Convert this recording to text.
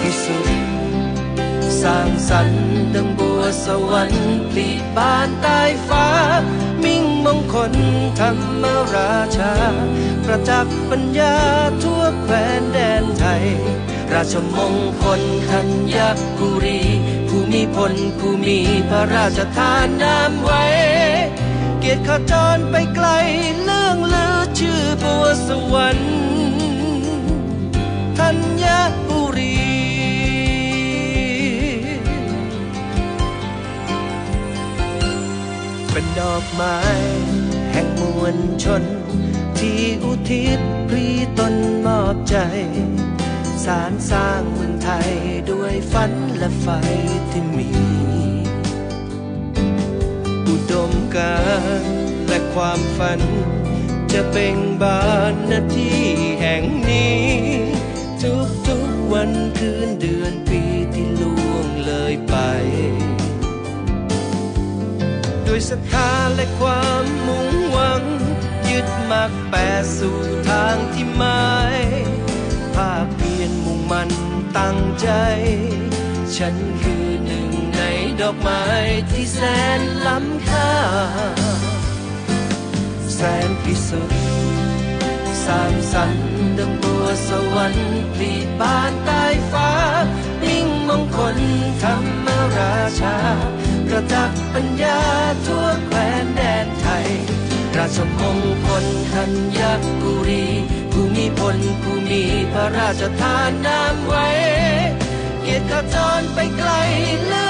ที่สุด สร้างสรรค์ดังบัวสวรรค์ผลิบานใต้ฟ้า มิ่งมงคลธรรมราชา ประจักษ์ปัญญาทั่วแคว้นแดนไทย ราชมงคลธัญบุรีภูมิพลผู้มีพระราชทานนามไว้ เกียรติขจรไปไกลเลื่องลือชื่อบัวสวรรค์ เป็นดอกไม้ แห่งมวลชน ที่อุทิศพรีตนมอบใจ สารสร้างเมืองไทยด้วยฝันและไฟที่มี อุดมการและความฝัน จะเบ่งบานหน้าที่แห่งนี้ ทุกๆวันคืนเดือน ด้วยศรัทธาและความมุ่งหวัง ยึดมักแปดสู่ทางที่หมายภาคเพียรมุ่งมันตั้งใจ ฉันคือหนึ่งในดอกไม้ที่แสนล้ำค่า แสนพิสุทธิ์สร้างสรรค์ดังบัวสวรรค์ผลิบานใต้ฟ้ามิ่งมงคลธรรมราชา ปัญญาทั่วแคว้นแดนไทย ราชมงคลธัญบุรีผู้มีพลผู้มีพระราชทานนามไว้ เกียรติขจรไปไกลเลือ